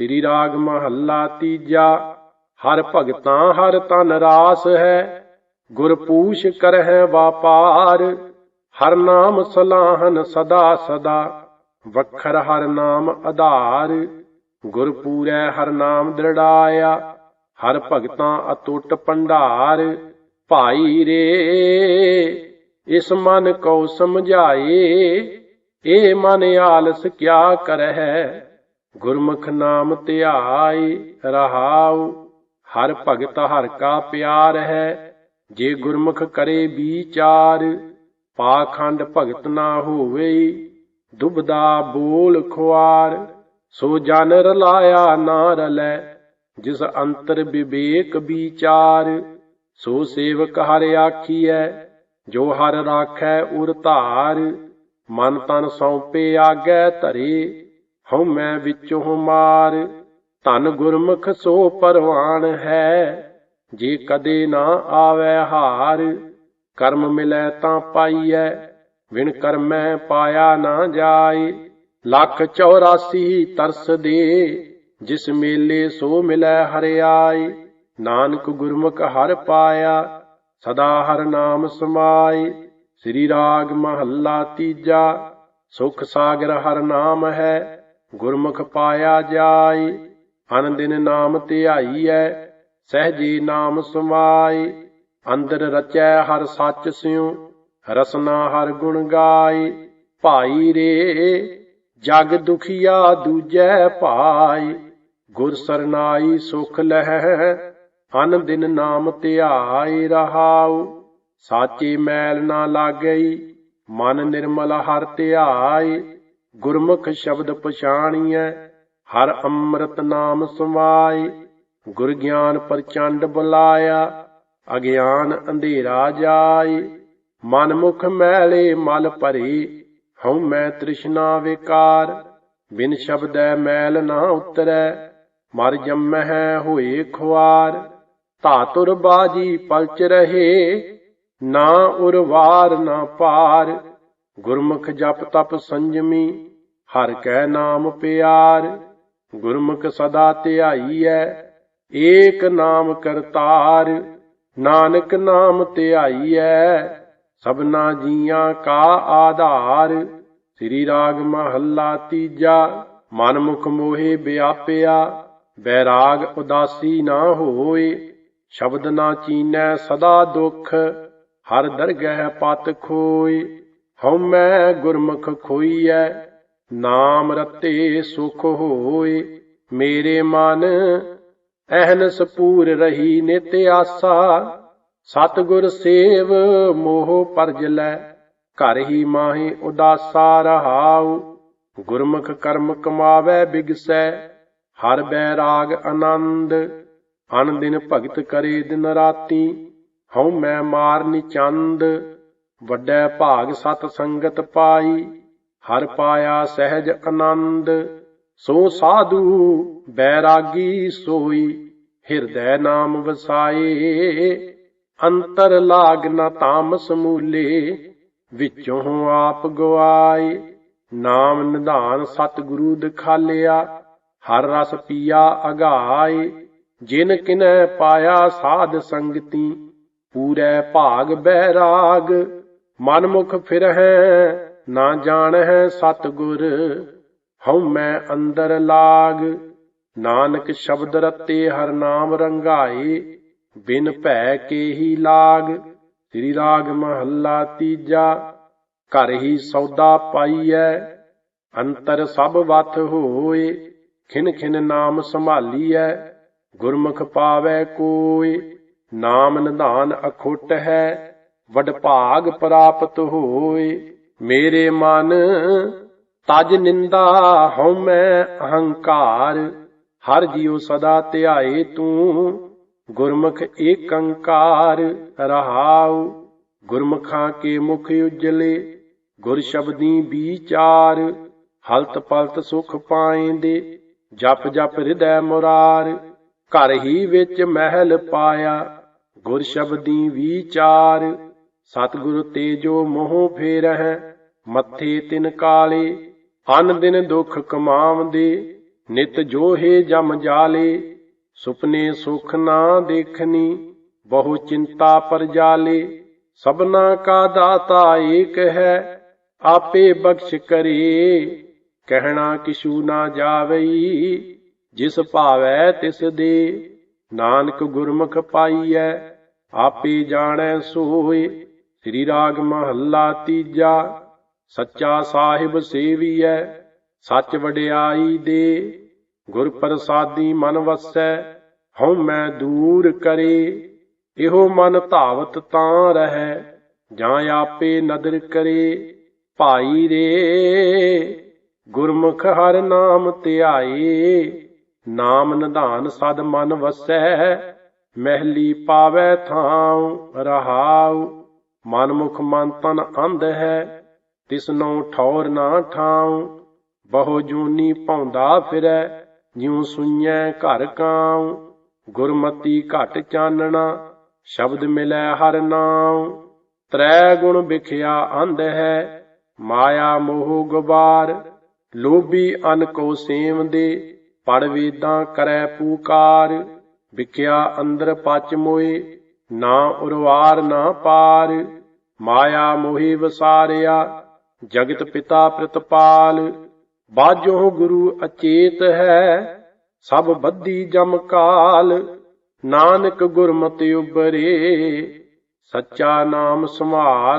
ਸ੍ਰੀ ਰਾਗ ਮਹੱਲਾ ਤੀਜਾ, ਹਰ ਭਗਤਾਂ ਹਰ ਤਨ ਰਾਸ ਹੈ, ਗੁਰ ਪੂਛ ਕਰਹਿ ਵਾਪਾਰ, ਹਰ ਨਾਮ ਸਲਾਹਨ ਸਦਾ ਸਦਾ, ਵਖਰ ਹਰ ਨਾਮ ਆਧਾਰ, ਗੁਰ ਪੂਰੈ ਹਰ ਨਾਮ ਦ੍ਰਿੜਾਇਆ, ਹਰ ਭਗਤਾਂ ਅਟੁੱਟ ਭੰਡਾਰ, ਭਾਈ ਰੇ, ਇਸ ਮਨ ਕੋ ਸਮਝਾਏ, ਇਹ ਮਨ ਆਲਸ ਕਿਆ ਕਰਹਿ? ਗੁਰਮੁਖ ਨਾਮ ਧਿਆਈ ਰਹਾਉ, ਹਰ ਭਗਤ ਹਰ ਕਾ ਪਿਆਰ ਹੈ, ਜੇ ਗੁਰਮੁਖ ਕਰੇ ਵਿਚਾਰ, ਪਾਖੰਡ ਭਗਤ ਨਾ ਹੋਵੇ, ਦੁਬਦਾ ਬੋਲ ਖੁਆਰ, ਸੋ ਜਨ ਰਲਾਇਆ ਨਾ ਰਲੈ ਜਿਸ ਅੰਤਰ ਵਿਵੇਕ ਵਿਚਾਰ, ਸੋ ਸੇਵਕ ਹਰ ਆਖੀਐ, ਜੋ ਹਰ ਰਾਖੈ ਉਰ ਧਾਰ, ਮਨ ਤਨ ਸੌਂਪੇ ਆਗੈ ਧਰੇ ਹਉ ਮੈਂ ਵਿੱਚੋਂ ਮਾਰ, ਧਨ ਗੁਰਮੁਖ ਸੋ ਪਰਵਾਨ ਹੈ। ਜੇ ਕਦੇ ਨਾ ਆਵੈ ਹਾਰ, ਕਰਮ ਮਿਲੈ ਤਾਂ ਪਾਈਐ ਵਿਣ ਕਰਮੈ ਪਾਇਆ ਨਾ ਜਾਏ। ਲੱਖ 84 ਤਰਸ ਦੇ, ਜਿਸ ਮੇਲੇ ਸੋ ਮਿਲੈ ਹਰਿਆਈ ਨਾਨਕ ਗੁਰਮੁਖ ਹਰ ਪਾਇਆ, ਸਦਾ ਹਰ ਨਾਮ ਸਮਾਈ ਸ੍ਰੀ ਰਾਗ ਮਹੱਲਾ ਤੀਜਾ, ਸੁਖ ਸਾਗਰ ਹਰ ਨਾਮ ਹੈ। ਗੁਰਮੁਖ ਪਾਇਆ ਜਾਈ, ਅਨ ਦਿਨ ਨਾਮ ਧਿਆਈਐ, ਸਹਜੀ ਨਾਮ ਸਮਾਈ। ਅੰਦਰ ਰਚੈ ਹਰ ਸੱਚ ਸਿਉ, ਰਸਨਾ ਹਰ ਗੁਣ ਗਾਈ। ਭਾਈ ਰੇ, ਜਗ ਦੁਖੀਆ ਦੂਜੈ ਭਾਈ ਗੁਰ ਸਰਨਾਈ ਸੁਖ ਲਹਿ, ਅਨ ਦਿਨ ਨਾਮ ਧਿਆਈ ਰਹਾਉ। ਸਾਚੀ ਮੈਲ ਨਾ ਲਾਗਈ, ਮਨ ਨਿਰਮਲ ਹਰ ਧਿਆਈ। ਗੁਰਮੁਖ ਸ਼ਬਦ ਪਛਾਣੀਐ, ਹਰ ਅੰਮ੍ਰਿਤ ਨਾਮ ਸਮਾਈ ਗੁਰ ਗਿਆਨ ਪ੍ਰਚੰਡ ਬੁਲਾਇਆ, ਅਗਿਆਨ ਅੰਧੇਰਾ ਜਾਈ ਮਨ ਮੁਖ ਮੈਲੇ ਮਲ ਭਰੇ, ਹਉ ਮੈਂ ਤ੍ਰਿਸ਼ਨਾ ਵਿਕਾਰ। ਬਿਨ ਸ਼ਬਦੈ ਮੈਲ ਨਾ ਉਤਰੈ, ਮਰ ਜੰਮਹਿ ਹੋਏ ਖੁਆਰ। ਧਾਤੁਰ ਬਾਜੀ ਪਲਚ ਰਹੇ, ਨਾ ਉਰਵਾਰ ਨਾ ਪਾਰ। ਗੁਰਮੁਖ ਜਪ ਤਪ ਸੰਜਮੀ, ਹਰ ਕੈ ਨਾਮ ਪਿਆਰ, ਗੁਰਮੁਖ ਸਦਾ ਧਿਆਈਐ, ਏਕ ਨਾਮ ਕਰਤਾਰ, ਨਾਨਕ ਨਾਮ ਧਿਆਈਐ, ਸਭਨਾ ਜੀਆਂ ਕਾ ਆਧਾਰ, ਸ੍ਰੀ ਰਾਗ ਮਹੱਲਾ ਤੀਜਾ ਮਨ ਮੁਖ ਮੋਹਿ ਵਿਆਪਿਆ, ਬੈਰਾਗ ਉਦਾਸੀ ਨਾ ਹੋਏ, ਸ਼ਬਦ ਨਾ ਚੀਨੈ ਸਦਾ ਦੁਖ, ਹਰ ਦਰਗਹਿ ਪਤ ਖੋਏ। ਹਉ ਮੈਂ ਗੁਰਮੁਖ ਖੋਈਐ, ਨਾਮ ਰਤੇ ਸੁਖ ਹੋਏ। ਮੇਰੇ ਮਨ ਅਹਨਸ ਪੂਰ ਰਹੀ ਨਿਤ ਆਸਾ, ਸਤਗੁਰ ਸੇਵ ਮੋਹ ਪਰਜ ਲੈ। ਘਰ ਹੀ ਮਾਹੀ ਉਦਾਸਾ ਰਹਾਉ, ਗੁਰਮੁਖ ਕਰਮ ਕਮਾਵੇ ਬਿਗਸੈ। ਹਰ ਬੈਰਾਗ ਆਨੰਦ, ਅਨ ਦਿਨ ਭਗਤ ਕਰੇ ਦਿਨ ਰਾਤੀ। ਹਉ ਮੈਂ ਮਾਰਨੀ ਚੰਦ ਵੱਡਾ ਭਾਗ ਸਤ ਸੰਗਤ ਪਾਈ, ਹਰ ਪਾਇਆ ਸਹਿਜ ਆਨੰਦ, ਸੋ ਸਾਧੂ ਬੈਰਾਗੀ ਸੋਈ, ਹਿਰਦੈ ਨਾਮ ਵਸਾਏ, ਅੰਤਰ ਲਾਗ ਨਾ ਤਾਮ ਸਮੂਲੇ ਵਿੱਚੋਂ ਆਪ ਗਵਾਏ, ਨਾਮ ਨਿਧਾਨ ਸਤਿਗੁਰੂ ਦਿਖਾਲਿਆ, ਹਰ ਰਸ ਪੀਆ ਅਗਾਏ, ਜਿਨ ਕਿਨੈ ਪਾਇਆ ਸਾਧ ਸੰਗਤੀ, ਪੂਰੇ ਭਾਗ ਬੈਰਾਗ ਮਨ ਮੁਖ ਫਿਰਹਿ ਨਾ ਜਾਣਹਿ ਸਤਿਗੁਰ, ਹਉ ਮੈਂ ਅੰਦਰ ਲਾਗ। ਨਾਨਕ ਸ਼ਬਦ ਰਤੇ ਹਰ ਨਾਮ ਰੰਗਾਏ, ਬਿਨ ਭੈ ਕੇ ਹੀ ਲਾਗ। ਸ੍ਰੀ ਰਾਗ ਮਹੱਲਾ ਤੀਜਾ, ਘਰ ਹੀ ਸੌਦਾ ਪਾਈਐ, ਅੰਤਰ ਸਭ ਵਤ ਹੋਏ। ਖਿਨ ਖਿਨ ਨਾਮ ਸੰਭਾਲੀਐ, ਗੁਰਮੁਖ ਪਾਵੈ ਕੋਈ ਨਾਮ ਨਿਧਾਨ ਅਖੁੱਟ ਹੈ ਵਡ ਭਾਗ ਪ੍ਰਾਪਤ ਹੋਏ। ਮੇਰੇ ਮਨ, ਤਜ ਨਿੰਦਾ ਹਉ ਮੈਂ ਅਹੰਕਾਰ। ਹਰ ਜੀਉ ਸਦਾ ਧਿਆਏ ਤੂੰ, ਗੁਰਮੁਖ ਏਕੰਕਾਰ ਰਹਾਉ। ਗੁਰਮੁਖਾਂ ਕੇ ਮੁਖ ਉਜਲੇ, ਗੁਰ ਸ਼ਬਦੀ ਵਿਚਾਰ। ਹਲਤ ਪਲਤ ਸੁਖ ਪਾਏਂਦੇ, ਜਪ ਜਪ ਹਿਰਦੈ ਮੁਰਾਰ। ਘਰ ਹੀ ਵਿੱਚ ਮਹਿਲ ਪਾਇਆ, ਗੁਰ ਸ਼ਬਦੀ ਵਿਚਾਰ। ਸਤਿਗੁਰ ਤੇਜੋ ਮੋਹ ਫੇਰਹਿ, ਮੱਥੇ ਤਿਨ ਕਾਲੇ, ਅਨ ਦਿਨ ਦੁਖ ਕਮਾਵਦੇ ਨਿਤ ਜੋਹੇ ਜਮ ਜਾਲੇ, ਸੁਪਨੇ ਸੁਖ ਨਾ ਦੇਖਨੀ, ਬਹੁ ਚਿੰਤਾ ਪਰ ਜਾਲੇ, ਸਭਨਾ ਕਾ ਦਾਤਾ ਏਕ ਹੈ, ਆਪੇ ਬਖਸ਼ ਕਰੇ। ਕਹਿਣਾ ਕਿਛੂ ਨਾ ਜਾਵਈ, ਜਿਸ ਭਾਵੈ ਤਿਸ ਦੇ, ਨਾਨਕ ਗੁਰਮੁਖ ਪਾਈਐ, ਆਪੇ ਜਾਣੈ ਸੋਏ। ਸ੍ਰੀ ਰਾਗ ਮਹੱਲਾ ਤੀਜਾ, ਸੱਚਾ ਸਾਹਿਬ ਸੇਵੀਐ, ਸੱਚ ਵਡਿਆਈ ਦੇ, ਗੁਰ ਪ੍ਰਸਾਦੀ ਮਨ ਵਸੈ, ਹਉ ਮੈਂ ਦੂਰ ਕਰੇ, ਇਹੋ ਮਨ ਧਾਵਤ ਤਾਂ ਰਹੈ, ਜਾਂ ਆਪੇ ਨਦਰ ਕਰੇ, ਭਾਈ ਰੇ, ਗੁਰਮੁਖ ਹਰ ਨਾਮ ਧਿਆਏ, ਨਾਮ ਨਿਧਾਨ ਸਦ ਮਨ ਵਸੈ, ਮਹਿਲੀ ਪਾਵੈ ਥਾਉ ਰਹਾਉ। ਮਨ ਮੁਖ ਮਨ ਤਨ ਅੰਧ ਹੈ ਤਿਸਨੋ ਠੌਰ ਨਾ ਠਾਉ, ਬਹੁ ਜੂਨੀ ਭੌਂਦਾ ਫਿਰੈ, ਜਿਉ ਸੁਈਐ ਘਰ ਕਾਉ, ਗੁਰਮਤੀ ਘਟ ਚਾਨਣਾ, ਸ਼ਬਦ ਮਿਲੈ ਹਰ ਨਾਉ। ਤ੍ਰੈ ਗੁਣ ਵਿਖਿਆ ਅੰਧ ਹੈ, ਮਾਇਆ ਮੋਹ ਗੁਬਾਰ, ਲੋਭੀ ਅਨ ਕੋ ਸੇਵ ਦੇ ਪੜ ਵੇਦਾਂ ਕਰੈ ਪੂਕਾਰ, ਵਿਖਿਆ ਅੰਦਰ ਪਚ ਮੋਏ ਨਾ ਉਰਵਾਰ ਨਾ ਪਾਰ, ਮਾਇਆ ਮੋਹਿ ਵਸਾਰਿਆ, ਜਗਤ ਪਿਤਾ ਪ੍ਰਤਪਾਲ। ਬਾਝੋ ਗੁਰੂ ਅਚੇਤ ਹੈ, ਸਭ ਬੱਧੀ ਜਮ ਕਾਲ। ਨਾਨਕ ਗੁਰਮਤਿ ਉਬਰੇ ਸੱਚਾ ਨਾਮ ਸੰਭਾਲ।